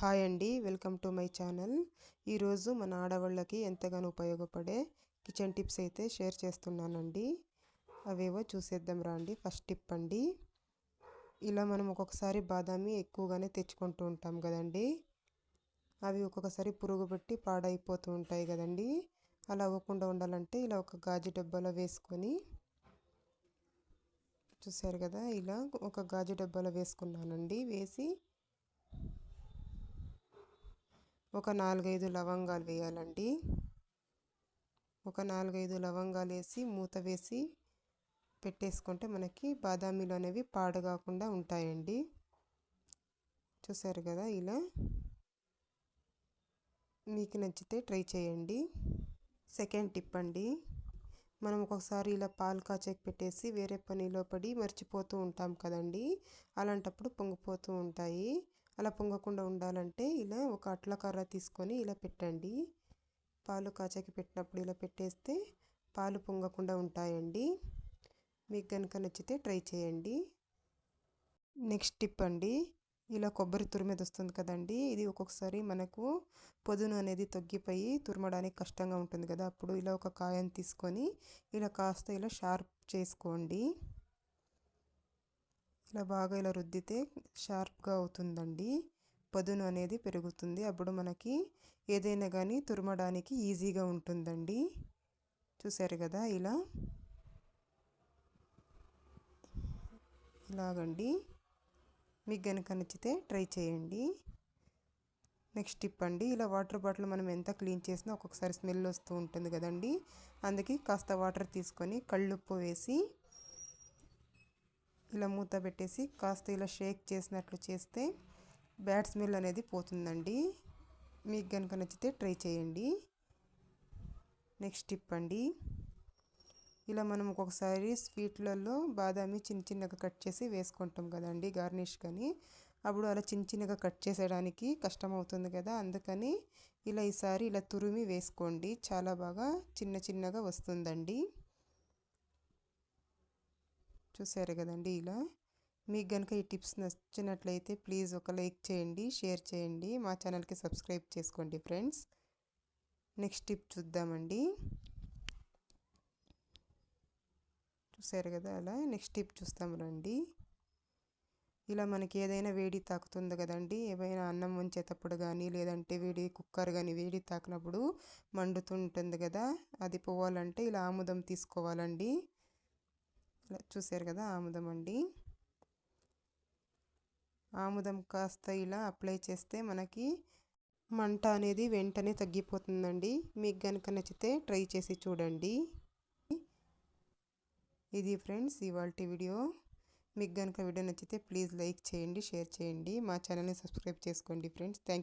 Hi అండి welcome to my channel. ఈరోజు మన ఆడవాళ్ళకి ఎంతగానో ఉపయోగపడే కిచెన్ టిప్స్ అయితే షేర్ చేస్తున్నానండి. అవేవో చూసేద్దాం రాండి. ఫస్ట్ టిప్ అండి ఇలా మనం ఒక్కొక్కసారి బాదామి ఎక్కువగానే తెచ్చుకుంటూ ఉంటాం కదండి. అవి ఒక్కొక్కసారి పురుగు పెట్టి పాడైపోతూ ఉంటాయి కదండి. అలా అవ్వకుండా ఉండాలంటే ఇలా ఒక గాజు డబ్బాలో వేసుకొని చూసారు కదా ఇలా ఒక గాజు డబ్బాలో వేసుకున్నానండి. వేసి ఒక నాలుగైదు లవంగాలు వేయాలండి. ఒక నాలుగైదు లవంగాలు వేసి మూత వేసి పెట్టేసుకుంటే మనకి బాదామీలు అనేవి పాడు కాకుండా ఉంటాయండి. చూసారు కదా ఇలా? మీకు నచ్చితే ట్రై చేయండి. సెకండ్ టిప్ అండి. మనం ఒక్కొక్కసారి ఇలా పాలు కాచేకి పెట్టేసి వేరే పనిలో పడి మర్చిపోతూ ఉంటాం కదండి. అలాంటప్పుడు పొంగిపోతూ ఉంటాయి. అలా పొంగకుండా ఉండాలంటే ఇలా ఒక అట్ల కర్ర తీసుకొని ఇలా పెట్టండి. పాలు కాచకి పెట్టినప్పుడు ఇలా పెట్టేస్తే పాలు పొంగకుండా ఉంటాయండి. మీకు కనుక నచ్చితే ట్రై చేయండి. నెక్స్ట్ టిప్ అండి ఇలా కొబ్బరి తురిమేది వస్తుంది కదండి ఇది ఒక్కొక్కసారి మనకు పొదును అనేది తగ్గిపోయి తురమడానికి కష్టంగా ఉంటుంది కదా అప్పుడు ఇలా ఒక కాయను తీసుకొని ఇలా కాస్త ఇలా షార్ప్ చేసుకోండి. ఇలా బాగా ఇలా రుద్దితే షార్ప్గా అవుతుందండి. పదును అనేది పెరుగుతుంది. అప్పుడు మనకి ఏదైనా కానీ తురమడానికి ఈజీగా ఉంటుందండి. చూసారు కదా ఇలా. ఇలాగండి. మీకు కనుక నచ్చితే ట్రై చేయండి. నెక్స్ట్ టిప్ అండి. ఇలా వాటర్ బాటిల్ మనం ఎంత క్లీన్ చేసినా ఒక్కొక్కసారి స్మెల్ వస్తూ ఉంటుంది కదండి. అందుకే కాస్త వాటర్ తీసుకొని కళ్ళుప్పు వేసి ఇలా మూత పెట్టేసి కాస్త ఇలా షేక్ చేసినట్లు చేస్తే బ్యాడ్ స్మెల్ అనేది పోతుందండి. మీకు కనుక నచ్చితే ట్రై చేయండి. నెక్స్ట్ టిప్ అండి. ఇలా మనం ఒక్కొక్కసారి స్వీట్లలో బాదామి చిన్న చిన్నగా కట్ చేసి వేసుకుంటాం కదండి గార్నిష్ కానీ. అప్పుడు అలా చిన్న చిన్నగా కట్ చేసేయడానికి కష్టం అవుతుంది కదా. అందుకని ఇలా ఈసారి ఇలా తురిమి వేసుకోండి. చాలా బాగా చిన్న చిన్నగా వస్తుందండి. చూసారు కదండి ఇలా. మీకు కనుక ఈ టిప్స్ నచ్చినట్లయితే ప్లీజ్ ఒక లైక్ చేయండి షేర్ చేయండి. మా ఛానల్కి సబ్స్క్రైబ్ చేసుకోండి ఫ్రెండ్స్. నెక్స్ట్ టిప్ చూద్దామండి. చూసారు కదా అలా. నెక్స్ట్ టిప్ చూస్తాం రండి. ఇలా మనకి ఏదైనా వేడి తాకుతుంది కదండి. ఏమైనా అన్నం ఉంచేటప్పుడు కానీ లేదంటే వేడి కుక్కర్ కానీ వేడి తాకినప్పుడు మండుతుంటుంది కదా. అది పోవాలంటే ఇలా ఆముదం తీసుకోవాలండి. ఇలా చూసారు కదా ఆముదం అండి. ఆముదం కాస్త ఇలా అప్లై చేస్తే మనకి మంట అనేది వెంటనే తగ్గిపోతుందండి. మీకు కనుక నచ్చితే ట్రై చేసి చూడండి. ఇది ఫ్రెండ్స్ ఇవాళ వీడియో. మీకు కనుక వీడియో నచ్చితే ప్లీజ్ లైక్ చేయండి షేర్ చేయండి. మా ఛానల్ని సబ్స్క్రైబ్ చేసుకోండి ఫ్రెండ్స్ థ్యాంక్